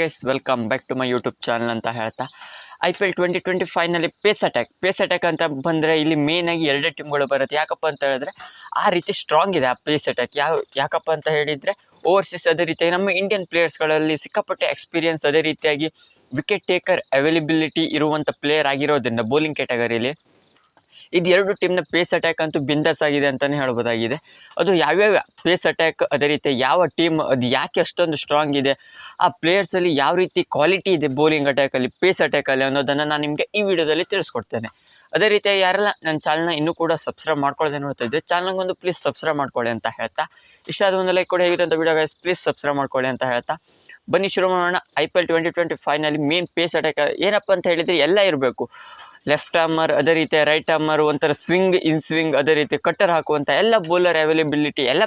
Guys welcome back to my YouTube channel ಅಂತ ಹೇಳ್ತಾ. I P L twenty twenty ಫೈವ್ನಲ್ಲಿ pace attack pace attack ಅಂತ ಬಂದರೆ ಇಲ್ಲಿ main ಆಗಿ ಎರಡೇ ಟೀಮ್ಗಳು ಬರುತ್ತೆ. ಯಾಕಪ್ಪ ಅಂತ ಹೇಳಿದ್ರೆ, ಆ ರೀತಿ ಸ್ಟ್ರಾಂಗ್ ಇದೆ ಆ ಪೇಸ್ ಅಟ್ಯಾಕ್ ಯಾವ ಯಾಕಪ್ಪ ಅಂತ ಹೇಳಿದರೆ ಓವರ್ಸೀಸ್ ಅದೇ ರೀತಿಯಾಗಿ ನಮ್ಮ ಇಂಡಿಯನ್ ಪ್ಲೇಯರ್ಸ್ಗಳಲ್ಲಿ ಸಿಕ್ಕಾಪಟ್ಟೆ ಎಕ್ಸ್ಪೀರಿಯನ್ಸ್ ಅದೇ ರೀತಿಯಾಗಿ ವಿಕೆಟ್ ಟೇಕರ್ ಅವೈಲೇಬಿಲಿಟಿ ಇರುವಂಥ ಪ್ಲೇಯರ್ ಆಗಿರೋದ್ರಿಂದ ಬೌಲಿಂಗ್ ಕ್ಯಾಟಗರಿಯಲ್ಲಿ ಇದು ಎರಡು ಟೀಮ್ನ ಪೇಸ್ ಅಟ್ಯಾಕ್ ಅಂತೂ ಬಿಂದಾಸ್ ಆಗಿದೆ ಅಂತಲೇ ಹೇಳ್ಬೋದಾಗಿದೆ. ಅದು ಯಾವ್ಯಾವ ಪೇಸ್ ಅಟ್ಯಾಕ್ ಅದೇ ರೀತಿ ಯಾವ ಟೀಮ್ ಅದು ಯಾಕೆ ಅಷ್ಟೊಂದು ಸ್ಟ್ರಾಂಗ್ ಇದೆ, ಆ ಪ್ಲೇಯರ್ಸಲ್ಲಿ ಯಾವ ರೀತಿ ಕ್ವಾಲಿಟಿ ಇದೆ ಬೌಲಿಂಗ್ ಅಟ್ಯಾಕಲ್ಲಿ ಪೇಸ್ ಅಟ್ಯಾಕಲ್ಲಿ ಅನ್ನೋದನ್ನು ನಾನು ನಿಮಗೆ ಈ ವಿಡಿಯೋದಲ್ಲಿ ತಿಳಿಸ್ಕೊಡ್ತೇನೆ. ಅದೇ ರೀತಿ ಯಾರೆಲ್ಲ ನನ್ನ ಚಾನಲ್ನ ಇನ್ನೂ ಕೂಡ ಸಬ್ಸ್ಕ್ರೈಬ್ ಮಾಡ್ಕೊಳ್ಳದೆ ನೋಡ್ತಾ ಇದ್ದೆ ಚಾನಲ್ಗೊಂದು ಪ್ಲೀಸ್ ಸಬ್ಸ್ಕ್ರೈಬ್ ಮಾಡ್ಕೊಳ್ಳಿ ಅಂತ ಹೇಳ್ತಾ. ಇಷ್ಟ ಆದ ಒಂದು ಲೈಕ್ ಕೊಡಿ, ಹೇಗಿದೆ ಅಂತ ವಿಡಿಯೋ ಗೈಸ್ ಪ್ಲೀಸ್ ಸಬ್ಸ್ಕ್ರೈಬ್ ಮಾಡ್ಕೊಳ್ಳಿ ಅಂತ ಹೇಳ್ತಾ. ಬನ್ನಿ ಶುರು ಮಾಡೋಣ. I P L twenty twenty ಫೈವ್ನಲ್ಲಿ main pace attack ಏನಪ್ಪ ಅಂತ ಹೇಳಿದರೆ ಎಲ್ಲ ಇರಬೇಕು. ಲೆಫ್ಟ್ ಆರ್ಮರ್ ಅದೇ ರೀತಿ ರೈಟ್ ಆರ್ಮರ್ ಒಂಥರ ಸ್ವಿಂಗ್ ಇನ್ ಸ್ವಿಂಗ್ ಅದೇ ರೀತಿ ಕಟ್ಟರ್ ಹಾಕುವಂಥ ಎಲ್ಲ ಬೌಲರ್ ಅವೈಲೇಬಿಲಿಟಿ ಎಲ್ಲ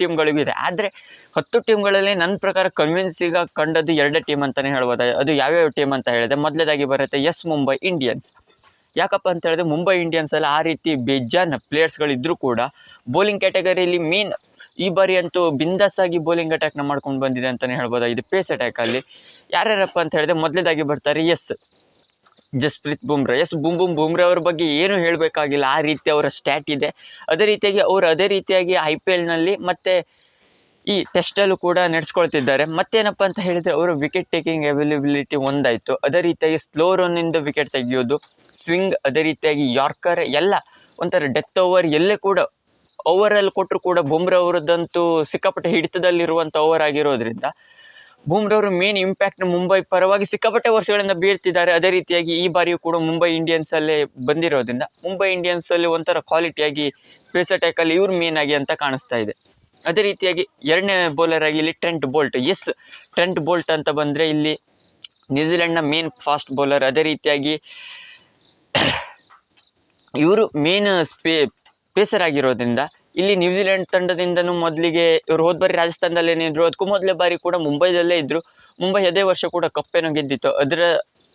ಟೀಮ್ಗಳಿಗೂ ಇದೆ. ಆದರೆ ಹತ್ತು ಟೀಮ್ಗಳಲ್ಲಿ ನನ್ನ ಪ್ರಕಾರ ಕನ್ವಿನ್ಸಿಗ ಕಂಡದ್ದು ಎರಡೇ ಟೀಮ್ ಅಂತಲೇ ಹೇಳ್ಬೋದು. ಅದು ಯಾವ್ಯಾವ ಟೀಮ್ ಅಂತ ಹೇಳಿದೆ ಮೊದಲೇದಾಗಿ ಬರುತ್ತೆ ಎಸ್ ಮುಂಬೈ ಇಂಡಿಯನ್ಸ್ ಯಾಕಪ್ಪ ಅಂತ ಹೇಳಿದ್ರೆ ಮುಂಬೈ ಇಂಡಿಯನ್ಸಲ್ಲಿ ಆ ರೀತಿ ಬೇಜಾನ್ ಪ್ಲೇಯರ್ಸ್ಗಳಿದ್ದರೂ ಕೂಡ ಬೌಲಿಂಗ್ ಕ್ಯಾಟಗರಿಲಿ ಮೇನ್ ಈ ಬಾರಿ ಅಂತೂ ಬಿಂದಾಸಾಗಿ ಬೌಲಿಂಗ್ ಅಟ್ಯಾಕ್ನ ಮಾಡ್ಕೊಂಡು ಬಂದಿದೆ ಅಂತಲೇ ಇದು ಪೇಸ್ ಅಟ್ಯಾಕಲ್ಲಿ ಯಾರ್ಯಾರಪ್ಪ ಅಂತ ಹೇಳಿದ್ರೆ ಮೊದಲೇದಾಗಿ ಬರ್ತಾರೆ yes Jasprit Bumrah yes boom boom Bumrah ಅವ್ರ ಬಗ್ಗೆ ಏನು ಹೇಳಬೇಕಾಗಿಲ್ಲ. ಆ ರೀತಿ ಅವರ ಸ್ಟ್ಯಾಟ್ ಇದೆ. ಅದೇ ರೀತಿಯಾಗಿ ಅವರು ಅದೇ ರೀತಿಯಾಗಿ ಐ ಪಿ ಎಲ್ನಲ್ಲಿ ಮತ್ತು ಈ ಟೆಸ್ಟಲ್ಲೂ ಕೂಡ ನಡೆಸ್ಕೊಳ್ತಿದ್ದಾರೆ. ಮತ್ತೇನಪ್ಪ ಅಂತ ಹೇಳಿದರೆ ಅವರು ವಿಕೆಟ್ ಟೇಕಿಂಗ್ ಅವೈಲಬಿಲಿಟಿ ಒಂದಾಯಿತು. ಅದೇ ರೀತಿಯಾಗಿ ಸ್ಲೋ ರನ್ನಿಂದ ವಿಕೆಟ್ ತೆಗೆಯೋದು ಸ್ವಿಂಗ್ ಅದೇ ರೀತಿಯಾಗಿ ಯಾರ್ಕರ್ ಎಲ್ಲ ಒಂಥರ ಡೆತ್ ಓವರ್ ಎಲ್ಲೇ ಕೂಡ ಓವರಲ್ಲಿ ಕೊಟ್ಟರು ಕೂಡ ಬುಮ್ರಾ ಅವರದ್ದಂತೂ ಸಿಕ್ಕಾಪಟ್ಟೆ ಹಿಡಿತದಲ್ಲಿರುವಂಥ ಓವರ್ ಆಗಿರೋದ್ರಿಂದ ಬೂಮ್ರವರು ಮೇನ್ ಇಂಪ್ಯಾಕ್ಟ್ ಮುಂಬೈ ಪರವಾಗಿ ಸಿಕ್ಕಾಪಟ್ಟೆ ವರ್ಷಗಳಿಂದ ಬೀರ್ತಿದ್ದಾರೆ. ಅದೇ ರೀತಿಯಾಗಿ ಈ ಬಾರಿಯೂ ಕೂಡ ಮುಂಬೈ ಇಂಡಿಯನ್ಸ್ ಅಲ್ಲೇ ಬಂದಿರೋದ್ರಿಂದ ಮುಂಬೈ ಇಂಡಿಯನ್ಸ್ ಅಲ್ಲಿ ಒಂಥರ ಕ್ವಾಲಿಟಿಯಾಗಿ ಪೇಸ್ ಅಟ್ಯಾಕಲ್ಲಿ ಇವ್ರು ಮೇನ್ ಆಗಿ ಅಂತ ಕಾಣಿಸ್ತಾ ಇದೆ. ಅದೇ ರೀತಿಯಾಗಿ ಎರಡನೇ ಬೌಲರ್ ಆಗಿ ಇಲ್ಲಿ Trent Boult yes Trent Boult ಅಂತ ಬಂದರೆ ಇಲ್ಲಿ ನ್ಯೂಜಿಲೆಂಡ್ನ ಮೇನ್ ಫಾಸ್ಟ್ ಬೌಲರ್ ಅದೇ ರೀತಿಯಾಗಿ ಇವರು ಮೇನ್ ಸ್ಪೇ ಪೇಸರ್ ಆಗಿರೋದ್ರಿಂದ ಇಲ್ಲಿ ನ್ಯೂಜಿಲೆಂಡ್ ತಂಡದಿಂದನೂ ಮೊದಲಿಗೆ ಇವರು ಹೋದ ಬಾರಿ ರಾಜಸ್ಥಾನದಲ್ಲಿ ಏನಿದ್ರು ಅದಕ್ಕೂ ಮೊದಲೇ ಬಾರಿ ಕೂಡ ಮುಂಬೈದಲ್ಲೇ ಇದ್ದರು ಮುಂಬೈ ಅದೇ ವರ್ಷ ಕೂಡ ಕಪ್ಪೇನೋ ಗೆದ್ದಿತ್ತು. ಅದರ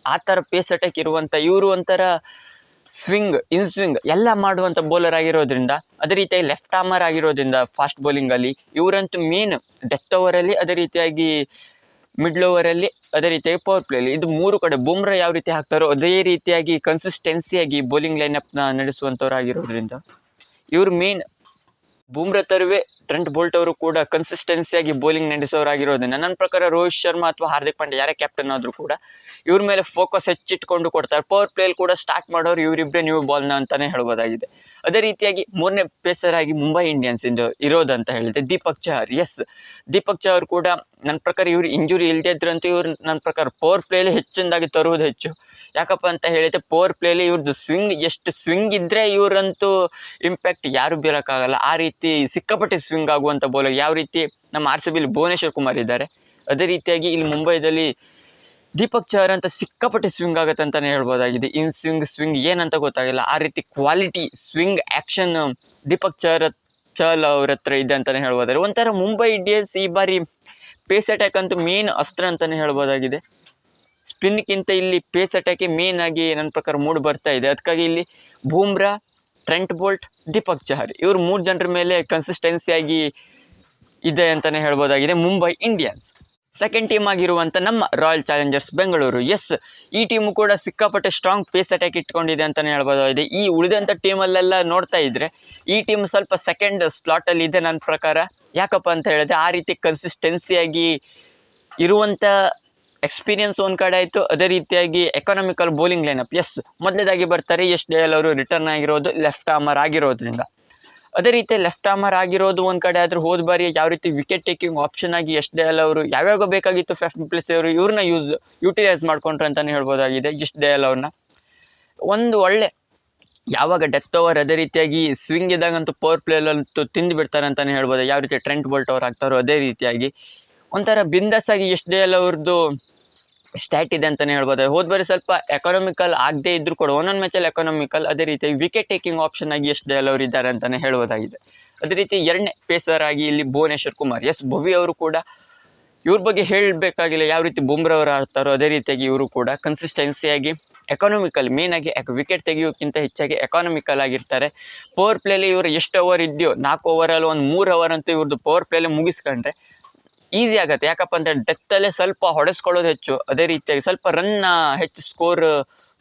ಆ ಥರ ಪೇಸ್ ಅಟ್ಯಾಕ್ ಇರುವಂಥ ಇವರು ಒಂಥರ ಸ್ವಿಂಗ್ ಇನ್ ಸ್ವಿಂಗ್ ಎಲ್ಲ ಮಾಡುವಂಥ ಬೌಲರ್ ಆಗಿರೋದ್ರಿಂದ, ಅದೇ ರೀತಿಯಾಗಿ ಲೆಫ್ಟ್ ಆರ್ಮರ್ ಆಗಿರೋದ್ರಿಂದ ಫಾಸ್ಟ್ ಬೌಲಿಂಗಲ್ಲಿ ಇವರಂತೂ ಮೇನ್ ಡೆತ್ ಓವರಲ್ಲಿ ಅದೇ ರೀತಿಯಾಗಿ ಮಿಡ್ಲ್ ಓವರಲ್ಲಿ ಅದೇ ರೀತಿಯಾಗಿ ಪವರ್ ಪ್ಲೇಲಿ ಇದು ಮೂರು ಕಡೆ ಬುಮ್ರಾ ಯಾವ ರೀತಿ ಹಾಕ್ತಾರೋ, ಅದೇ ರೀತಿಯಾಗಿ ಕನ್ಸಿಸ್ಟೆನ್ಸಿಯಾಗಿ ಬೌಲಿಂಗ್ ಲೈನಪ್ನ ನಡೆಸುವಂಥವ್ರು ಆಗಿರೋದ್ರಿಂದ, ಇವರು ಮೇನ್ ಬೂಮ್ರಾ ತರುವೆ ಟ್ರೆಂಟ್ ಬೋಲ್ಟ್ ಅವರು ಕೂಡ ಕನ್ಸಿಸ್ಟೆನ್ಸಿಯಾಗಿ ಬೌಲಿಂಗ್ ನಡೆಸೋರಾಗಿರೋದ್ರಿಂದ, ನನ್ನ ಪ್ರಕಾರ ರೋಹಿತ್ ಶರ್ಮಾ ಅಥವಾ ಹಾರ್ದಿಕ್ ಪಾಂಡ್ಯ ಯಾರೇ ಕ್ಯಾಪ್ಟನ್ ಆದರೂ ಕೂಡ ಇವ್ರ ಮೇಲೆ ಫೋಕಸ್ ಹೆಚ್ಚಿಟ್ಕೊಂಡು ಕೊಡ್ತಾರೆ. ಪವರ್ ಪ್ಲೇಲ್ ಕೂಡ ಸ್ಟಾರ್ಟ್ ಮಾಡೋರು ಇವರಿಬ್ಬರೇ ನ್ಯೂ ಬಾಲ್ನ ಅಂತಲೇ ಹೇಳ್ಬೋದಾಗಿದೆ. ಅದೇ ರೀತಿಯಾಗಿ ಮೂರನೇ ಪೇಸರ್ ಮುಂಬೈ ಇಂಡಿಯನ್ಸ್ ಇರೋದು ಇರೋದಂತ ಹೇಳಿದೆ ದೀಪಕ್ ಚಹರ್ ಎಸ್ ದೀಪಕ್ ಚಹರ್ ಕೂಡ ನನ್ನ ಪ್ರಕಾರ ಇವ್ರು ಇಂಜುರಿ ಇಲ್ಲದೇ ಇದ್ರಂತೂ ಇವ್ರು ನನ್ನ ಪ್ರಕಾರ ಪವರ್ ಪ್ಲೇಲಿ ಹೆಚ್ಚಿನದಾಗಿ ತರುವುದು ಹೆಚ್ಚು. ಯಾಕಪ್ಪ ಅಂತ ಹೇಳಿದ್ರೆ ಪವರ್ ಪ್ಲೇಲಿ ಇವ್ರದ್ದು ಸ್ವಿಂಗ್ ಎಷ್ಟು ಸ್ವಿಂಗ್ ಇದ್ದರೆ ಇವರಂತೂ ಇಂಪ್ಯಾಕ್ಟ್ ಯಾರು ಬೀರೋಕ್ಕಾಗಲ್ಲ. ಆ ರೀತಿ ಸಿಕ್ಕಾಪಟ್ಟೆ ಸ್ವಿಂಗ್ ಆಗುವಂಥ ಬೌಲರ್ ಯಾವ ರೀತಿ ನಮ್ಮ ಆರ್ ಸಿ ಬಿಲಿ ಭುವನೇಶ್ವರ್ ಕುಮಾರ್ ಇದ್ದಾರೆ, ಅದೇ ರೀತಿಯಾಗಿ ಇಲ್ಲಿ ಮುಂಬೈದಲ್ಲಿ ದೀಪಕ್ ಚಹರ್ ಅಂತ ಸಿಕ್ಕಾಪಟ್ಟೆ ಸ್ವಿಂಗ್ ಆಗುತ್ತೆ ಅಂತಲೇ ಹೇಳ್ಬೋದಾಗಿದೆ. ಇನ್ ಸ್ವಿಂಗ್ ಸ್ವಿಂಗ್ ಏನಂತ ಗೊತ್ತಾಗಿಲ್ಲ. ಆ ರೀತಿ quality swing action Deepak Chahar Chahal ಅವ್ರ ಹತ್ರ ಇದೆ ಅಂತಲೇ ಹೇಳ್ಬೋದಾದ್ರೆ ಒಂಥರ ಮುಂಬೈ ಇಂಡಿಯನ್ಸ್ ಈ ಬಾರಿ ಪೇಸ್ ಅಟ್ಯಾಕ್ ಅಂತೂ ಮೇನ್ ಅಸ್ತ್ರ ಅಂತಲೇ ಹೇಳ್ಬೋದಾಗಿದೆ. ಸ್ಪಿನ್ಗಿಂತ ಇಲ್ಲಿ ಪೇಸ್ ಅಟ್ಯಾಕೆ ಮೇನ್ ಆಗಿ ನನ್ನ ಪ್ರಕಾರ ಮೂಡ್ ಬರ್ತಾ ಇದೆ. ಅದಕ್ಕಾಗಿ ಇಲ್ಲಿ ಬೂಮ್ರಾ, ಟ್ರೆಂಟ್ ಬೋಲ್ಟ್, ದೀಪಕ್ ಚಹರ್ ಇವರು ಮೂರು ಜನರ ಮೇಲೆ ಕನ್ಸಿಸ್ಟೆನ್ಸಿಯಾಗಿ ಇದೆ ಅಂತಲೇ ಹೇಳ್ಬೋದಾಗಿದೆ. ಮುಂಬೈ ಇಂಡಿಯನ್ಸ್ ಸೆಕೆಂಡ್ ಟೀಮ್ ಆಗಿರುವಂಥ ನಮ್ಮ ರಾಯಲ್ ಚಾಲೆಂಜರ್ಸ್ ಬೆಂಗಳೂರು. ಎಸ್ ಈ ಟೀಮು ಕೂಡ ಸಿಕ್ಕಾಪಟ್ಟೆ ಸ್ಟ್ರಾಂಗ್ ಪೇಸ್ ಅಟ್ಯಾಕ್ ಇಟ್ಕೊಂಡಿದೆ ಅಂತಲೇ ಹೇಳ್ಬೋದಾಗಿದೆ. ಈ ಉಳಿದಂಥ ಟೀಮಲ್ಲೆಲ್ಲ ನೋಡ್ತಾ ಇದ್ದರೆ ಈ ಟೀಮ್ ಸ್ವಲ್ಪ ಸೆಕೆಂಡ್ ಸ್ಲಾಟಲ್ಲಿ ಇದೆ ನನ್ನ ಪ್ರಕಾರ. ಯಾಕಪ್ಪ ಅಂತ ಹೇಳಿದ್ರೆ ಆ ರೀತಿ ಕನ್ಸಿಸ್ಟೆನ್ಸಿಯಾಗಿ ಇರುವಂಥ ಎಕ್ಸ್ಪೀರಿಯನ್ಸ್ ಒಂದು ಕಡೆ ಆಯಿತು, ಅದೇ ರೀತಿಯಾಗಿ ಎಕನಾಮಿಕಲ್ ಬೌಲಿಂಗ್ ಲೈನಪ್ ಎಸ್ ಮೊದಲೇದಾಗಿ ಬರ್ತಾರೆ ಎಸ್ ಡೇಲ್ ಅವರು ರಿಟರ್ನ್ ಆಗಿರೋದು ಲೆಫ್ಟ್ ಆರ್ಮರ್ ಆಗಿರೋದ್ರಿಂದ. ಅದೇ ರೀತಿ ಲೆಫ್ಟ್ ಆರ್ಮರ್ ಆಗಿರೋದು ಒಂದು ಕಡೆ ಆದರೂ ಹೋದ ಬಾರಿ ಯಾವ ರೀತಿ ವಿಕೆಟ್ ಟೇಕಿಂಗ್ ಆಪ್ಷನ್ ಆಗಿ ಎಸ್ ಡೇಲ್ ಅವರು ಯಾವ್ಯಾವ ಬೇಕಾಗಿತ್ತು ಫೆಫ್ ಪ್ಲೇಸ್ ಅವರು ಇವ್ರನ್ನ ಯೂಸ್ ಯೂಟಿಲೈಸ್ ಮಾಡ್ಕೊಂಡ್ರು ಅಂತಲೇ ಹೇಳ್ಬೋದಾಗಿದೆ ಎಸ್ ಡೇಲ್ ಅವ್ರನ್ನ. ಒಂದು ಒಳ್ಳೆ, ಯಾವಾಗ ಡೆತ್ ಓವರ್ ಅದೇ ರೀತಿಯಾಗಿ ಸ್ವಿಂಗ್ ಇದ್ದಾಗಂತೂ ಪವರ್ ಪ್ಲೇಲಂತೂ ತಿಂದು ಬಿಡ್ತಾರೆ ಅಂತಲೇ ಹೇಳ್ಬೋದು. ಯಾವ ರೀತಿ ಟ್ರೆಂಟ್ ಬೋಲ್ಟ್ ಅವ್ರು ಆಗ್ತಾರೋ ಅದೇ ರೀತಿಯಾಗಿ. ಒಂಥರ ಬಿಂದಾಸಾಗಿ ಎಸ್ ಡಿ ಎಲ್ ಅವ್ರದ್ದು ಸ್ಟ್ಯಾಟ್ ಇದೆ ಅಂತಲೇ ಹೇಳ್ಬೋದು. ಹೋದ ಬರೀ ಸ್ವಲ್ಪ ಎಕನಾಮಿಕಲ್ ಆಗದೇ ಇದ್ರೂ ಕೂಡ ಒಂದೊಂದು ಮ್ಯಾಚಲ್ಲಿ ಎಕನಾಮಿಕಲ್ ಅದೇ ರೀತಿ ವಿಕೆಟ್ ಟೇಕಿಂಗ್ ಆಪ್ಷನ್ ಆಗಿ ಎಷ್ಟು ಅವರು ಇದ್ದಾರೆ ಅಂತಲೇ ಹೇಳ್ಬೋದಾಗಿದೆ. ಅದೇ ರೀತಿ ಎರಡನೇ ಪೇಸರ್ ಆಗಿ ಇಲ್ಲಿ ಭುವನೇಶ್ವರ್ ಕುಮಾರ್. ಎಸ್ ಭವಿ ಅವರು ಕೂಡ ಇವ್ರ ಬಗ್ಗೆ ಹೇಳಬೇಕಾಗಿಲ್ಲ ಯಾವ ರೀತಿ ಬುಮ್ರಾ ಅವರು ಆಡ್ತಾರೋ ಅದೇ ರೀತಿಯಾಗಿ ಇವರು ಕೂಡ ಕನ್ಸಿಸ್ಟೆನ್ಸಿಯಾಗಿ ಎಕಾನಮಿಕಲ್ ಮೇನಾಗಿ ವಿಕೆಟ್ ತೆಗೆಯೋಕ್ಕಿಂತ ಹೆಚ್ಚಾಗಿ ಎಕಾನಮಿಕಲ್ ಆಗಿರ್ತಾರೆ. ಪವರ್ ಪ್ಲೇಲಿ ಇವರು ಎಷ್ಟು ಓವರ್ ಇದೆಯೋ ನಾಲ್ಕು ಓವರಲ್ಲಿ ಒಂದು ಮೂರು ಓವರ್ ಅಂತೂ ಇವ್ರದ್ದು ಪವರ್ ಪ್ಲೇಲಿ ಮುಗಿಸ್ಕೊಂಡ್ರೆ ಈಸಿ ಆಗುತ್ತೆ. ಯಾಕಪ್ಪ ಅಂತ ಡೆತ್ತಲ್ಲೇ ಸ್ವಲ್ಪ ಹೊಡೆಸ್ಕೊಳ್ಳೋದು ಹೆಚ್ಚು. ಅದೇ ರೀತಿಯಾಗಿ ಸ್ವಲ್ಪ ರನ್ ಹೆಚ್ಚು ಸ್ಕೋರ್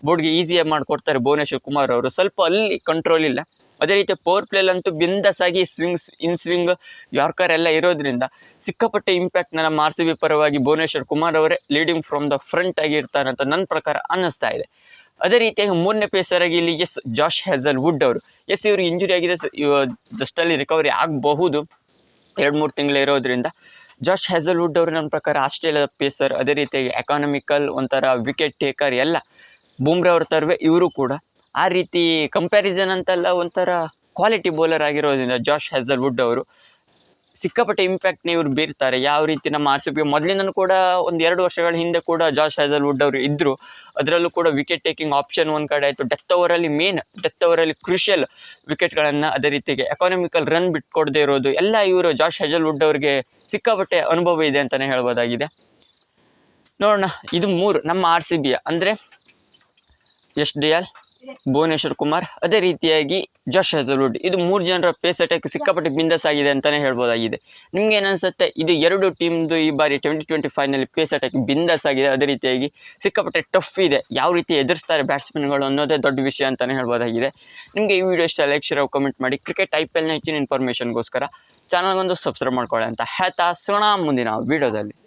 ಬೋರ್ಡ್ಗೆ ಈಸಿಯಾಗಿ ಮಾಡಿಕೊಡ್ತಾರೆ ಭುವನೇಶ್ವರ್ ಕುಮಾರ್ ಅವರು. ಸ್ವಲ್ಪ ಅಲ್ಲಿ ಕಂಟ್ರೋಲ್ ಇಲ್ಲ. ಅದೇ ರೀತಿ ಪವರ್ ಪ್ಲೇಲಂತೂ ಬಿಂದಸ್ ಆಗಿ ಸ್ವಿಂಗ್ಸ್ ಇನ್ ಸ್ವಿಂಗ್ ಯಾರ್ಕರ್ ಎಲ್ಲ ಇರೋದ್ರಿಂದ ಸಿಕ್ಕಾಪಟ್ಟೆ ಇಂಪ್ಯಾಕ್ಟ್ ನಮ್ಮ ಆರ್ ಸಿ ಪರವಾಗಿ ಭುವನೇಶ್ವರ್ ಕುಮಾರ್ ಅವರೇ ಲೀಡಿಂಗ್ ಫ್ರಮ್ ದ ಫ್ರಂಟ್ ಆಗಿ ಇರ್ತಾರೆ ಅಂತ ನನ್ನ ಪ್ರಕಾರ ಅನ್ನಿಸ್ತಾ ಇದೆ. ಅದೇ ರೀತಿಯಾಗಿ ಮೂರನೇ ಪೇಸರ್ ಆಗಿ ಇಲ್ಲಿ ಎಸ್ ಜಾಶ್ ಹೆಸಲ್ ವುಡ್ ಅವರು. ಎಸ್ ಇವರು ಇಂಜುರಿ ಆಗಿದೆ. ಜಸ್ಟ್ ಅಲ್ಲಿ ರಿಕವರಿ ಆಗಬಹುದು. ಎರಡು ಮೂರು ತಿಂಗಳು ಇರೋದ್ರಿಂದ ಜಾಶ್ ಹೆಸಲ್ವುಡ್ ಅವರು ನನ್ನ ಪ್ರಕಾರ ಆಸ್ಟ್ರೇಲಿಯಾದ ಪೇಸರ್ ಅದೇ ರೀತಿಯಾಗಿ ಎಕಾನಮಿಕಲ್ ಒಂಥರ ವಿಕೆಟ್ ಟೇಕರ್ ಎಲ್ಲ. ಬೂಮ್ರಾ ಅವ್ರ ತರವೇ ಇವರು ಕೂಡ. ಆ ರೀತಿ ಕಂಪ್ಯಾರಿಸನ್ ಅಂತೆಲ್ಲ ಒಂಥರ ಕ್ವಾಲಿಟಿ ಬೌಲರ್ ಆಗಿರೋದ್ರಿಂದ ಜಾಶ್ ಹೆಸಲ್ವುಡ್ ಅವರು. ಸಿಕ್ಕಾಪಟ್ಟೆ ಇಂಪ್ಯಾಕ್ಟ್ನ ಇವ್ರು ಬೀರ್ತಾರೆ. ಯಾವ ರೀತಿ ನಮ್ಮ ಆರ್ ಸಿ ಬಿ ಮೊದಲಿಂದನೂ ಕೂಡ ಒಂದು ಎರಡು ವರ್ಷಗಳ ಹಿಂದೆ ಕೂಡ ಜಾಶ್ ಹೆಸಲ್ವುಡ್ ಅವರು ಇದ್ದರು ಅದರಲ್ಲೂ ಕೂಡ ವಿಕೆಟ್ ಟೇಕಿಂಗ್ ಆಪ್ಷನ್ ಒಂದು ಕಡೆ ಆಯಿತು. ಡೆತ್ ಓವರಲ್ಲಿ ಮೇನ್ ಡೆತ್ ಓವರಲ್ಲಿ ಕ್ರೂಷಿಯಲ್ ವಿಕೆಟ್ಗಳನ್ನು ಅದೇ ರೀತಿಗೆ ಎಕಾನಮಿಕಲ್ ರನ್ ಬಿಟ್ಕೊಡದೇ ಇರೋದು. ಎಲ್ಲ ಇವರು ಜಾಶ್ ಹೆಜಲ್ವುಡ್ ಅವರಿಗೆ ಸಿಕ್ಕಾಪಟ್ಟೆ ಅನುಭವ ಇದೆ ಅಂತಲೇ ಹೇಳ್ಬೋದಾಗಿದೆ. ನೋಡೋಣ, ಇದು ಮೂರು ನಮ್ಮ ಆರ್ ಸಿ ಬಿಯ ಅಂದರೆ S D L Bhuvneshwar Kumar. ಅದೇ ರೀತಿಯಾಗಿ ಜಾಶ್ ಹೆಜಲ್ವುಡ್ ಇದು ಮೂರು ಜನರ ಪೇಸ್ ಅಟ್ಯಾಕ್ ಸಿಕ್ಕಾಪಟ್ಟೆ ಬಿಂದಸ್ ಆಗಿದೆ ಅಂತಲೇ ಹೇಳ್ಬೋದಾಗಿದೆ. ನಿಮ್ಗೆ ಏನನ್ಸುತ್ತೆ? ಇದು ಎರಡು ಟೀಮ್ದು ಈ ಬಾರಿ ಟ್ವೆಂಟಿ ಟ್ವೆಂಟಿ ಫೈವ್ನಲ್ಲಿ ಪೇಸ್ ಅಟ್ಯಾಕ್ ಬಿಂದಸ್ ಆಗಿದೆ ಅದೇ ರೀತಿಯಾಗಿ ಸಿಕ್ಕಾಪಟ್ಟೆ ಟಫ್ ಇದೆ. ಯಾವ ರೀತಿ ಎದುರಿಸ್ತಾರೆ ಬ್ಯಾಟ್ಸ್ಮನ್ಗಳು ಅನ್ನೋದೇ ದೊಡ್ಡ ವಿಷಯ ಅಂತಲೇ ಹೇಳ್ಬೋದಾಗಿದೆ. ನಿಮಗೆ ಈ ವಿಡಿಯೋ ಇಷ್ಟ ಲೈಕ್ ಶೇರ್ ಕಮೆಂಟ್ ಮಾಡಿ. ಕ್ರಿಕೆಟ್ ಐ ಪಿ ಎಲ್ನ ಹೆಚ್ಚಿನ ಇನ್ಫಾರ್ಮೇಷನ್ಗೋಸ್ಕರ ಚಾನಲ್ಗೊಂದು ಸಬ್ಸ್ಕ್ರೈಬ್ ಮಾಡ್ಕೊಳ್ಳಿ ಅಂತ ಹೇಳ್ತಾ ಸಿಗೋಣ ಮುಂದಿನ ವಿಡಿಯೋದಲ್ಲಿ